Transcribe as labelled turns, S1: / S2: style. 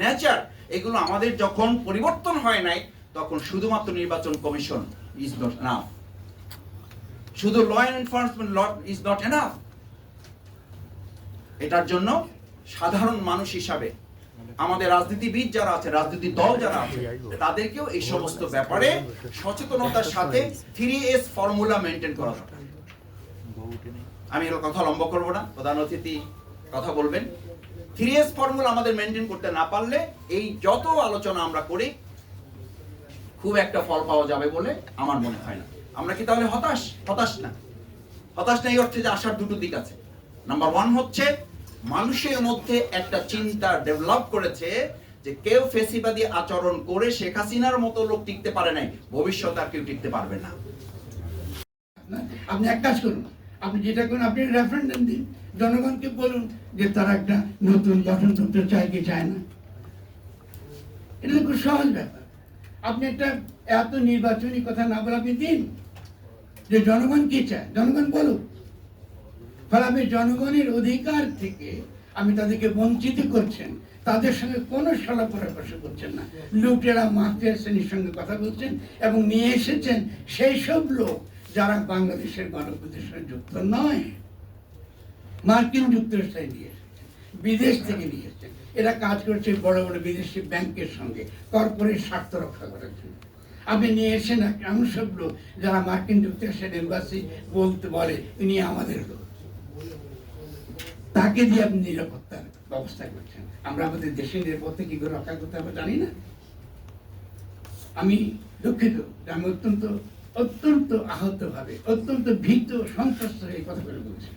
S1: Nature এগুলো আমাদের যখন পরিবর্তন হয় নাই, তখন শুধুমাত্র নির্বাচন কমিশন ইজ নট এনাফ শুধু law enforcement is not enough এটার জন্য সাধারণ মানুষ হিসাবে আমাদের রাজনীতিবিদ যারা আছে, রাজনীতি দল যারা আছে, তাদেরকেও এই সমস্ত ব্যাপারে সচেতনতার সাথে থ্রি এস ফর্মুলা মেনটেন করা দরকার। আমি কথা লম্বা করব না। প্রধান অতিথি কথা বলবেন। থ্রি এস ফর্মুলা আমাদের মেনটেন করতে না পারলে এই যত আলোচনা আমরা করি খুব একটা ফল পাওয়া যাবে বলে আমার মনে হয় না। আমরা কি তাহলে হতাশ? হতাশ না। হতাশ না এই অর্থে যে আসার দুটো দিক আছে। নাম্বার ওয়ান হচ্ছে মানুষের মধ্যে একটা চিন্তা ডেভেলপ করেছে যে কেউ ফেসিবাদী আচরণ করে শেখ হাসিনার মতো লোক টিকতে পারে নাই। ভবিষ্যতে আর কেউ টিকতে পারবে না,
S2: আপনি এক কাজ করুন। আপনি যেটা করুন আপনি রেফারেন্ডাম দিন, জনগণকে বলুন যে তারা একটা নতুন গঠনতন্ত্র চায় কি চায় না। এটা খুব সহজ ব্যাপার। আপনি একটা এত নির্বাচনী কথা না বলে আপনি দিন যে জনগণ কি চায়। জনগণ বলুক। ফলে আপনি জনগণের অধিকার থেকে আমি তাদেরকে বঞ্চিত করছেন, তাদের সঙ্গে কোনো সলা পরামর্শ করছেন না। লুটেরা, মাফিয়া শ্রেণির সঙ্গে কথা বলছেন এবং নিয়ে এসেছেন সেই সব লোক বাংলাদেশের গণপ্রতিষ্ঠানের সঙ্গে যুক্ত নয়, মার্কিন যুক্তরাষ্ট্রে নিয়ে এসেছেন বিদেশ থেকে নিয়ে এসেছেন এরা কাজ করছে বড় বড় বিদেশি ব্যাংকের সঙ্গে, কর্পোরেট স্বার্থ রক্ষা করার জন্য। আপনি নিয়ে এক- এমন সব লোক যারা মার্কিন যুক্তরাষ্ট্রের এম্বাসি বলতে বলে ইনি আমাদের লোক তাকে দিয়ে আপনি নিরাপত্তার ব্যবস্থা করছেন। আমরা আমাদের দেশের নিরাপত্তা কি করে রক্ষা করতে হবে জানি না। আমি দুঃখিত, আমি অত্যন্ত অত্যন্ত আহত ভাবে অত্যন্ত ভীত সন্ত্রস্ত হয়ে এই কথা বলে বলছি।